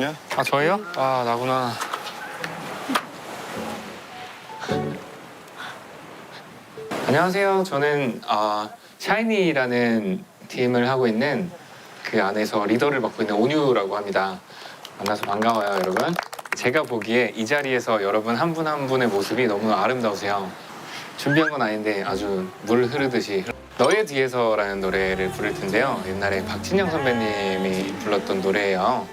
아니야? 아 저예요? 아 나구나. 안녕하세요. 저는 아, 샤이니라는 팀을 하고 있는 그 안에서 리더를 맡고 있는 온유라고 합니다. 만나서 반가워요, 여러분. 제가 보기에 이 자리에서 여러분 한 분 한 분의 모습이 너무 아름다우세요. 준비한 건 아닌데 아주 물 흐르듯이 흐르- 너의 뒤에서라는 노래를 부를 텐데요. 옛날에 박진영 선배님이 불렀던 노래예요.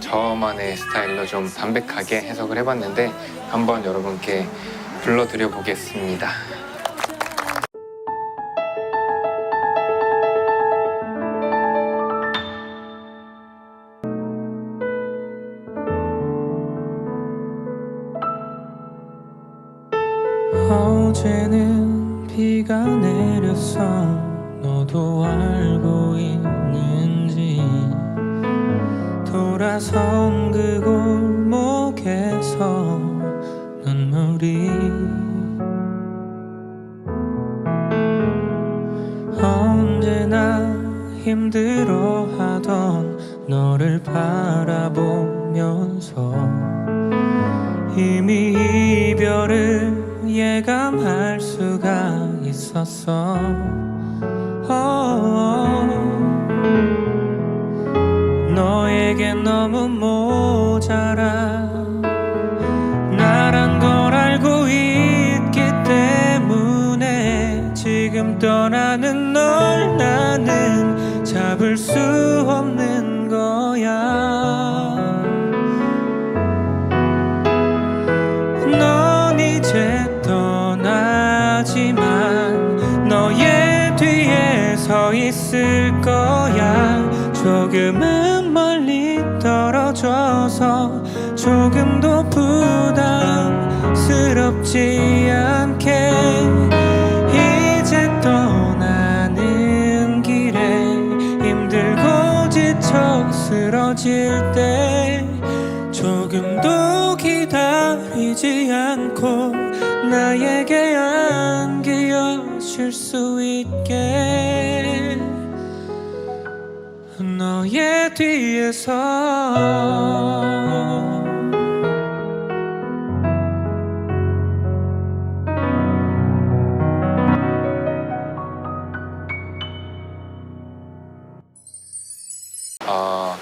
저만의 스타일로 좀 담백하게 해석을 해봤는데 한번 여러분께 불러드려 보겠습니다. 어제는 비가 내 렸어 너도 알고 있는지 돌아선 그 골목에서 눈물이 언제나 힘들어하던 너를 바라보면서 이미 이별을 예감할 수가 있었어 어, 너에게 너무 모자라. 나란 걸 알고 있기 때문에 지금 떠나는 널 나는 잡을 수 없는 거야. 넌 이제 떠나지만 있을 거야. 조금은 멀리 떨어져서 조금 더 부담스럽지 않게. 이제 떠나는 길에 힘들고 지쳐 쓰러질 때 기다리지 않고 나에게 안기어줄 수 있게. 너의 뒤에서 어,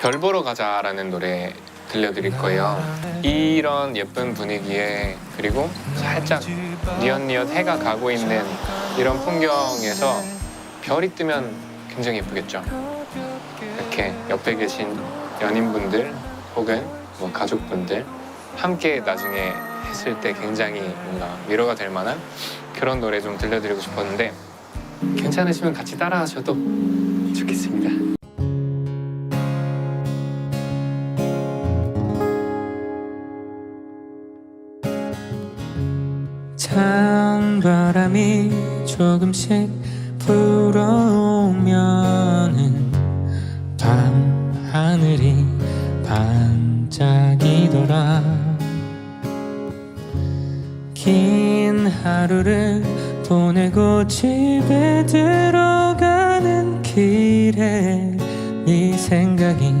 별 보러 가자라는 노래 들려드릴 거예요. 이런 예쁜 분위기에 그리고 살짝 뉘엿뉘엿 해가 가고 있는 이런 풍경에서 별이 뜨면 굉장히 예쁘겠죠. 이렇게 옆에 계신 연인분들 혹은 뭐 가족분들 함께 나중에 했을 때 굉장히 뭔가 위로가 될 만한 그런 노래 좀 들려드리고 싶었는데 괜찮으시면 같이 따라 하셔도 찬 바람이 조금씩 불어오면은 밤 하늘이 반짝이더라. 긴 하루를 보내고 집에 들어가는 길에 네 생각이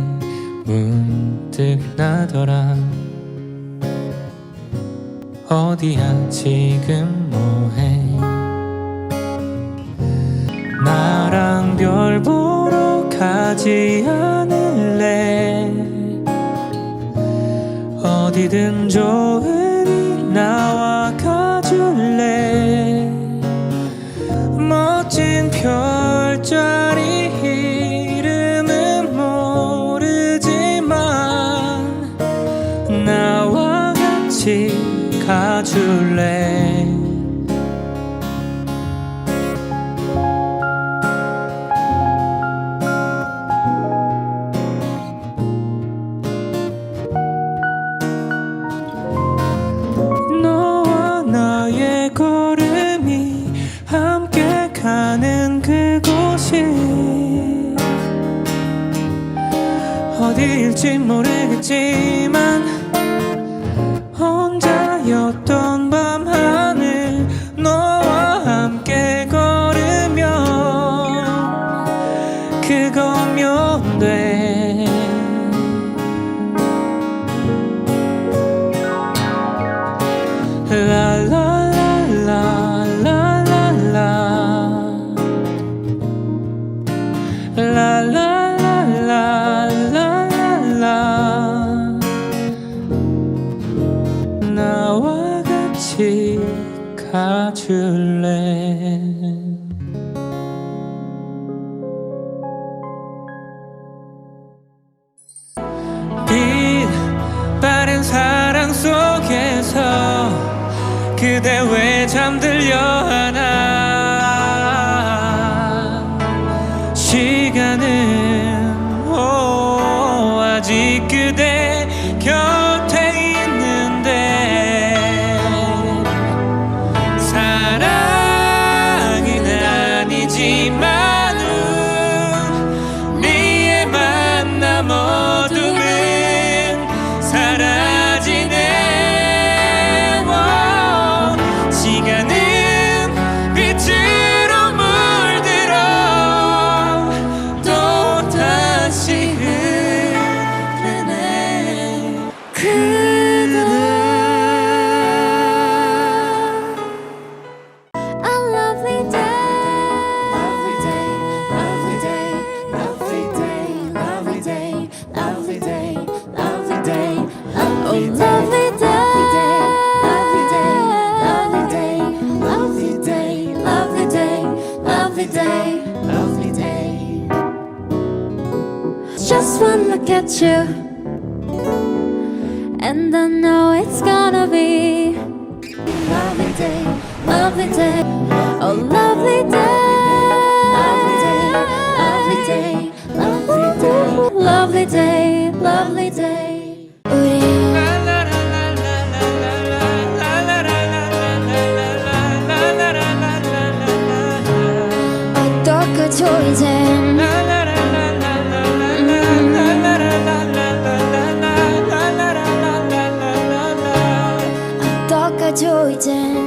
문득 나더라 어디야 지금 뭐해? 나랑 별 보러 가지 않을래? 어디든 좋으니 나와 가줄래? 멋진 별자리 가줄래? 너와 나의 걸음이 함께 가는 그곳이 어디일지 모르겠지만 나와 같이 가줄래 그대 왜 잠들려 하나? 시간은 오, 아직 그대 곁에 Just one look at you, and I know it's gonna be lovely day, lovely day, oh lovely day, lovely day, lovely day, lovely day, lovely day. 우리 어떡하죠 이젠 dance